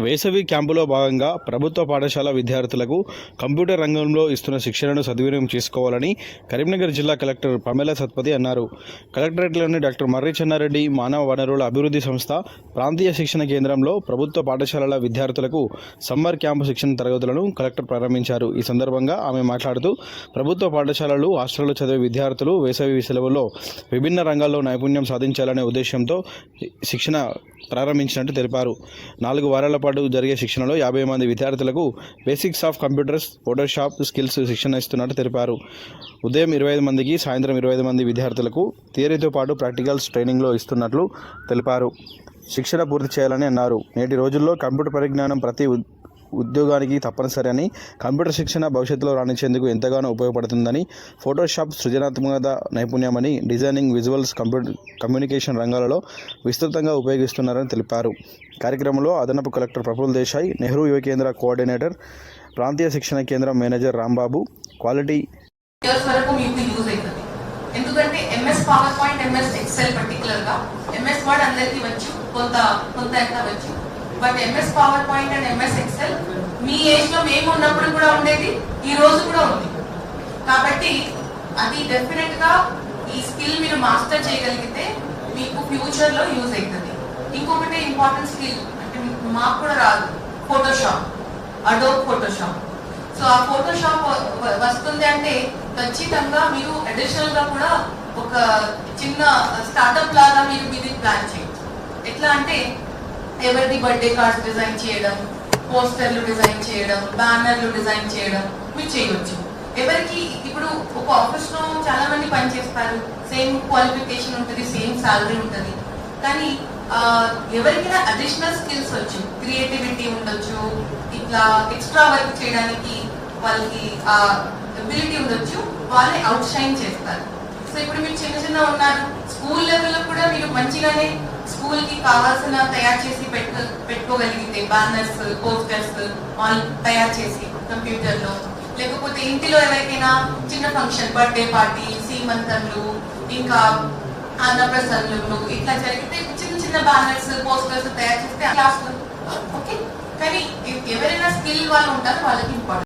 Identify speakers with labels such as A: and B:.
A: వేసవి క్యాంపులో భాగంగా ప్రభుత్వ పాఠశాల విద్యార్థులకు కంప్యూటర్ రంగంలో ఇస్తున్న శిక్షణను సద్వినియోగం చేసుకోవాలని కరీంనగర్ జిల్లా కలెక్టర్ పమేల సత్పతి అన్నారు. కలెక్టరేట్లోని డాక్టర్ మర్రి చెన్నారెడ్డి మానవ వనరుల అభివృద్ధి సంస్థ ప్రాంతీయ శిక్షణ కేంద్రంలో ప్రభుత్వ పాఠశాలల విద్యార్థులకు సమ్మర్ క్యాంపు శిక్షణ తరగతులను కలెక్టర్ ప్రారంభించారు. ఈ సందర్భంగా ఆమె మాట్లాడుతూ ప్రభుత్వ పాఠశాలలు హాస్టల్లో చదివే విద్యార్థులు వేసవి సెలవుల్లో విభిన్న రంగాల్లో నైపుణ్యం సాధించాలనే ఉద్దేశంతో శిక్షణ ప్రారంభించినట్టు తెలిపారు. నాలుగు వారాల పాటు జరిగే శిక్షణలో యాభై మంది విద్యార్థులకు basics of computers Photoshop skills శిక్షణ ఇస్తున్నట్టు తెలిపారు. ఉదయం ఇరవై ఐదు మందికి సాయంత్రం ఇరవై ఐదు మంది విద్యార్థులకు థియరీతో పాటు ప్రాక్టికల్స్ ట్రైనింగ్లో ఇస్తున్నట్లు తెలిపారు. శిక్షణ పూర్తి చేయాలని అన్నారు. నేటి రోజుల్లో కంప్యూటర్ పరిజ్ఞానం ప్రతి ఉద్యోగానికి తప్పనిసరి అని కంప్యూటర్ శిక్షణ భవిష్యత్తులో రాణించేందుకు ఎంతగానో ఉపయోగపడుతుందని ఫోటోషాప్ సృజనాత్మకత నైపుణ్యమని డిజైనింగ్ విజువల్స్ కంప్యూటర్ కమ్యూనికేషన్ రంగాలలో విస్తృతంగా ఉపయోగిస్తున్నారని తెలిపారు. కార్యక్రమంలో అదనపు కలెక్టర్ ప్రఫుల్ దేశాయ్ నెహ్రూ యువ కేంద్ర కోఆర్డినేటర్ ప్రాంతీయ శిక్షణ కేంద్రం మేనేజర్ రాంబాబు క్వాలిటీ
B: ఎందుకంటే MS PowerPoint MS Excel పర్టికులర్గా ఎంఎస్ వర్డ్ అందరికీ వచ్చు కొంత కొంత ఎంత వచ్చు but MS PowerPoint and MS Excel మీ ఏజ్లో మేము ఉన్నప్పుడు కూడా ఉండేది ఈ రోజు కూడా ఉంది. కాబట్టి అది డెఫినెట్గా ఈ స్కిల్ మీరు మాస్టర్ చేయగలిగితే మీకు ఫ్యూచర్లో యూజ్ అవుతుంది. ఇంకొకటి ఇంపార్టెంట్ స్కిల్ అంటే మాకు కూడా రాదు ఫోటోషాప్ అడోబ్ ఫోటోషాప్ సో ఆ ఫోటోషాప్ వ- వస్తుంది అంటే ఖచ్చితంగా మీరు అడిషనల్గా కూడా ఒక చిన్న స్టార్ట్అప్ లాగా మీరు మీది ప్లాన్ చేయొచ్చు. ఎట్లా అంటే ఎవరిది బర్త్డే కార్డ్స్ డిజైన్ చేయడం పోస్టర్లు డిజైన్ చేయడం బ్యానర్లు డిజైన్ చేయడం మీరు చేయవచ్చు. ఎవరికి ఇప్పుడు ఒక ఆఫీస్లో చాలా మంది పని చేస్తారు సేమ్ క్వాలిఫికేషన్ ఉంటుంది సేమ్ సాలరీ ఉంటుంది. కానీ ఎవరికైనా అడిషనల్ స్కిల్స్ వచ్చు క్రియేటివిటీ ఉండొచ్చు ఇట్లా ఎక్స్ట్రా వర్క్ చేయడానికి వాళ్ళకి ఆ ఎబిలిటీ ఉండొచ్చు వాళ్ళే అవుట్ షైన్ చేస్తారు. సో ఇప్పుడు మీరు చిన్న చిన్న ఉన్నారు స్కూల్ మంచిగానే స్కూల్కి కావాల్సిన తయారు చేసి పెట్టు పెట్టుకోగలిగితే బ్యానర్స్ పోస్టర్స్ ఆల్ తయారు చేసి కంప్యూటర్లో లేకపోతే ఇంటిలో ఎవరికైనా చిన్న ఫంక్షన్ బర్త్డే పార్టీ సీమంతంలు ఇంకా అన్నప్రసన్నులు ఇట్లా జరిగితే చిన్న చిన్న బ్యానర్స్ పోస్టర్స్ తయారు చేస్తే క్లాస్ ఓకే? కానీ ఎవరైనా స్కిల్ వాళ్ళు ఉంటారో వాళ్ళకి ఇంపార్టెంట్